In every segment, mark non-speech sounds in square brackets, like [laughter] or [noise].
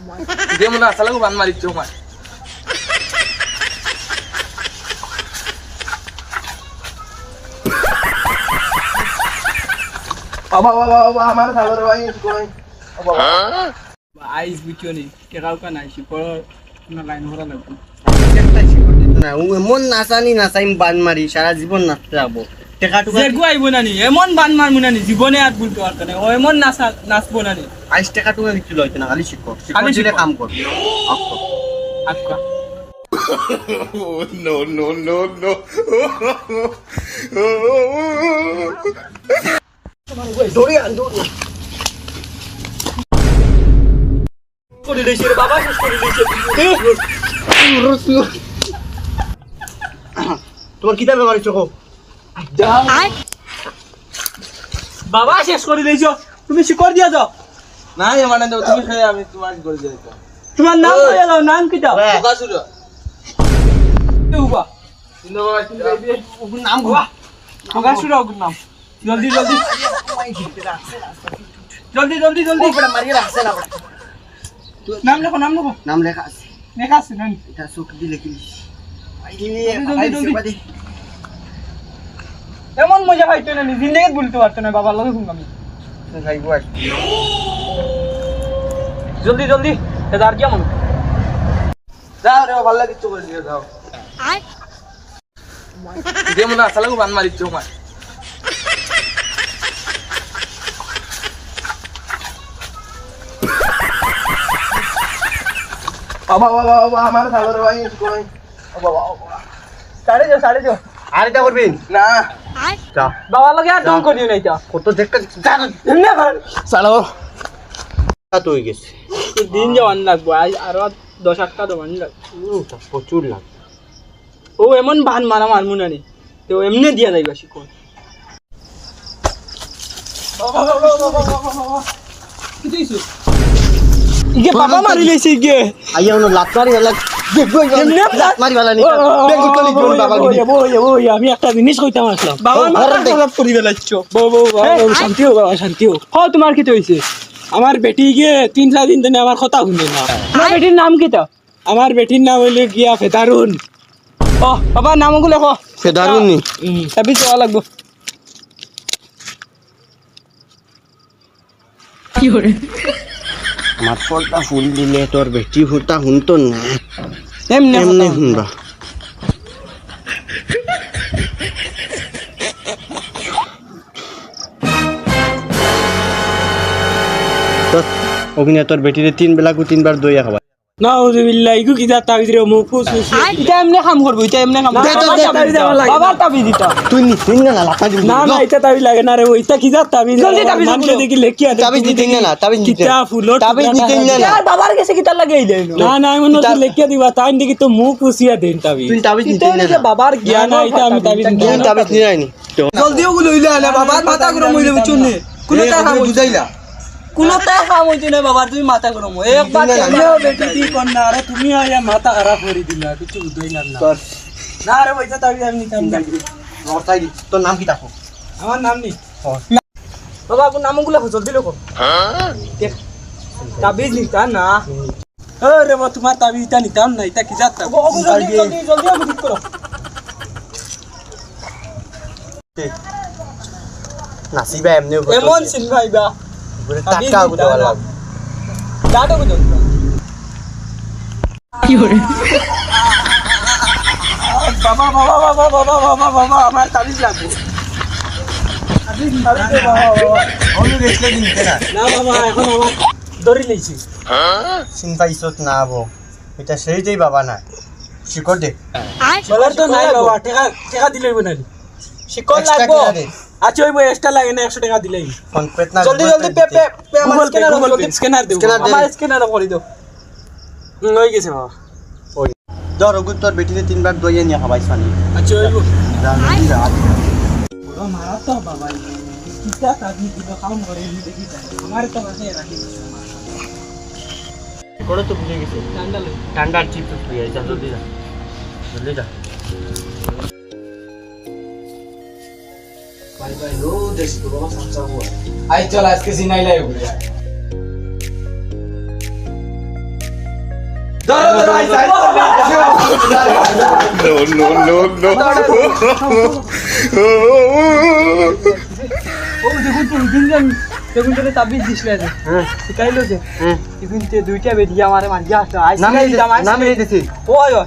মনে আসা লাগু বান মারিচ্ছ মার বাবা বাবা বাবা আমার সাগর ভাই কই আইস বুঝছ নি কেকাও কা নাই শিপর না লাইন ভরা লাগবে একটা শিকড় দিত না ও এমন নাচানি নাচাইম বান মারি সারা জীবন নাচতে যাব টেকা টুকা জেগু আইব না নি এমন বান মারমু না নি জীবনে আর ভুলতে পারতো না ও এমন নাচা নাচবো না নি আইস টেকা টুকা কিছু লইতে না খালি শিকড় শিকড় দিলে কাম কর আচ্ছা। [laughs] করে দিয়েছে বাবা শেষ করে দিয়েছে তোমার কিতাবে মারি চোখ বাবা শেষ করে দিয়েছ। তুমি শিকড় দিয়া যাও না মানে তুমি খেয়ে আমি তোমার করে দিয়ে তোমার নাম কইয়া দাও নাম কি দাও? উবা। নাম জলদি জলদি। জলদি জলদি জলদি। মারিয়ে রাখছে না। নাম লেখো নাম লেখো। নাম লেখা আছে। লেখা আছে নাম। এটা চোখ দিলে কি? জলদি, জলদি। এমন মজা পাইতো না জিন্দগিত বলতে পারতো না বাবার লগে শুনলাম জলদি জলদি এদার কি মন যাও রে ভালো লাগে করে দিয়ে দাও দিয়ে মনে আসা লাগু বান মারিচ্ছ মার বাবা বাবা বাবা আমার সাগর ভাই কই বাবা সাড়ে যাও সাড়ে যাও আর এটা করবেন না। যা বাবার লগে আর তুমি করিও নাই তা। কত দেখতে জানো? এমনি কর সাড়ো তো হয়ে গেছে। দিন যাওয়ান লাগবো আরও দশ আটটা দোকান লাগবে। প্রচুর লাগ ও এমন বান মারা মারমু না নি তো এমনি দিয়া যাইবা শিকো ইগে বাবা মারি লেছি ইগে। আইয়া লাত মারি আমি একটা জিনিস কইতাম আসলাম। করে শান্তি বাবা শান্তি হ তোমার কি হইছে? আমার বেটি গিয়ে তিন চার দিন ধরে আমার কথা শুনে না। আমার বেটির নাম কি তো আমার বেটির নাম হইলে গিয়া ফেতারুন ও বাবা নামগুলো লেখো ফেদারুন নি তাবি যাওয়া লাগবো। আমার ফলটা ফুল দিলে তোর বেটি ফুলটা শুনতো না। এমনি এমনি শুনবা অভিনেতার বেটিরে তিন বেলা কু তিনবার দইয়া খাবা নাউজুবিল্লাহ ইগু এটা এমনি কাম করব এটা এমনি। বাবা তুই নি না লাতা দিবি না না এটা তাবিজ লাগে না রে ও এটা কি যা জলদি তাবিজ মানলে দেখি। লেখি আছে তাবিজ দিতে না তাবিজ দিতে কিতা ফুলো দিতে না বাবার কাছে কিতা লাগাই দেন না? না আমি মনে লেখিয়া দিবা তাই দেখি তো মুখ ফুসিয়া দেন তাবিজ। তুই তাবিজ দিতে না বাবার জ্ঞান এটা আমি তাবিজ তুই তাবিজ নিয়ে আইনি জলদি ওগুলো হইলে আলে বাবার মাথা গরম হইলে বুঝুন নে। কোনো টাকা বুঝাইলা। কোনো তাই কাম হইছে না বাবার তুমি মাথা গরম একবার বেটি দি কন্যা আরে তুমি আয়া মাথা খারাপ করে দিলা কিছু বুঝাই না না না রে পয়সা তাবিজ আমি নিতাম না। নরতাই দি তোর নাম কি দেখো? আমার নাম নি বাবা আপনার নামগুলো জলদি দেখ তাবিজ নিতা না। আরে বাবা তোমার তাবিজটা নিতাম না এটা কি যাত্রা জলদি জলদি জলদি আমি ঠিক করো। নাচিবা এমনি এমন সিন ভাইবা টাকা আগুতে পারলাম দাঁড়ো জলদি বাবা বাবা বাবা বাবা বাবা বাবা আমার তাবিজ লাগবে। আবো এটা সেই যেই বাবা না শিকড় দে। বলার তো নাই বাবা দিলেই না লাগবো। আচ্ছা ওই এক্সট্রা লাগে না একশো টাকা দিলেই। জলদি জলদি পে পে পে আমার Google Pay, স্ক্যানার জলদি স্ক্যানার দে। আমার স্ক্যানার করে দাও গেছে বাবা। ধর ওগুলো তোর বেটিতে তিনবার দইয়ে নিয়ে খাবাইছ পানি আচ্ছা ওই যা জলদি যা। বড় মারা তো বাবা কিটা তাবি দিব কাম করে দেখি আমার তো কাছে রাখি করে তো ভুলে গেছে। ঠান্ডা ঠান্ডার চিপ হয়ে যা জলদি যা। জলদি যা। আই চল আজকে সিনাই লাই উড়ে ও দেখুন তো দিন দিন দেখুন তো তাবিজ দিছিল যে। শিকাইলো যে দেখুন তো দুইটা বেরিয়ে আমার মাঝে আসতো নামে নামে দিছি। ওই ওই।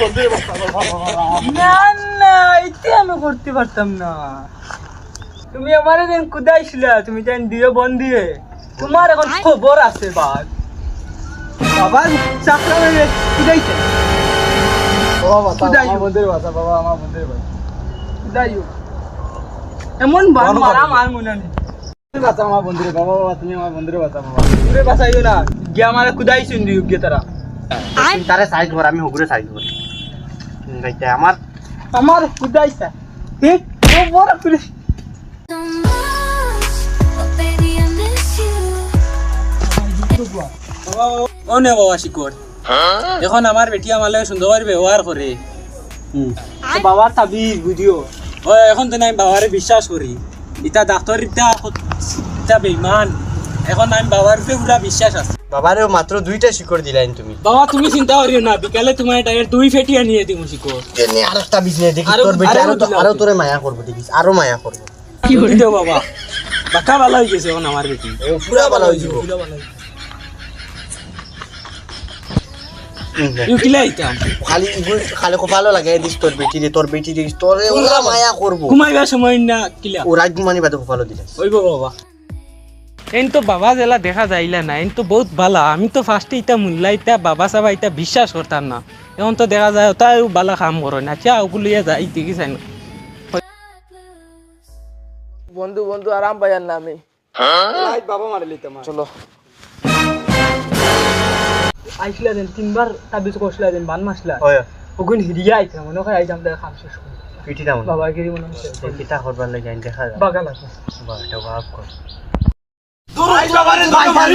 করছেন না না এটা আমি করতে পারতাম না। তুমি আমার কুদাইছিলা তুমি দিয়ে বন দিয়ে তোমার এখন খবর আছে বাদ বাবার চাকরা মেরে কুদাইছে। কুদাইও। কুদাইও। এমন বান মারা মার মনে নেই। দূরে বাঁচাইও না। গিয়ে আমার গিয়ে তারা। তারে সাইজ কর আমি হগুরে সাইজ করি। গাইতে আমার আমার কুদাইছে হে ও বড় কুদাই so much. Baby, I miss you. ও নে বাবা শিকর। এখন আমার বেটি আমালে সুন্দর ব্যবহার করে। বাবার তাবিজ বুঝিও ও এখন তো আমি বাবারে বিশ্বাস করি। ইটা ডাক্তার ইটা ইটা বেইমান। এখন আমি বাবার উপরে পুরা বিশ্বাস আছে। বাবারেও মাত্র দুইটা শিকড় দিলেন তুমি। বাবা তুমি চিন্তা করিও না বিকালে তোমার টাইয়ের দুই ফেটি আনিয়ে দিমু শিকর এনে আর একটা বিজনেস দেখি তোর বেটা আরও আরও। তোরে মায়া করব দেখিস আরও মায়া করব। কি দেও বাবা। বাকা ভালো হয়ে গেছে এখন আমার বেটি। পুরা ভালো হয়ে যাব পুরা ভালো খালি খালি কপালো লাগাই দিস তোর বেটি রে তোর বেটি দিস তোরে ওরা মায়া করব। ঘুমাইবার সময় না কিলা। ও রাত ঘুমানি বাদে কপালো দিলে ওইব বাবা। এন তো বাবা জেলা দেখা যাইলা না এন তো বহুত ভালা আমি তো ফার্স্টে ইটা মূল্যা ইটা বাবা সাবা ইটা বিশ্বাস করতাম না। এখন তো দেখা যায় তাই বালা কাম করে না। চা ওগুলিয়া যাই দেখিস না। বন্ধু বন্ধু আরাম পাইয়ার না আমি। বাবা মারে লিতাম চলো। আইসলা দেন তিনবার তাবিজ করছিলা দেন বান মাসলা ওগুন হিরিয়া আইতে মনে হয় আইতাম কাম শেষ করে পিটি দাও বাবা গিরি মনে হচ্ছে কিতা করবার লাগে দেখা যায়। বাগাল আছে। বাবা এটা ভাব কর ভাই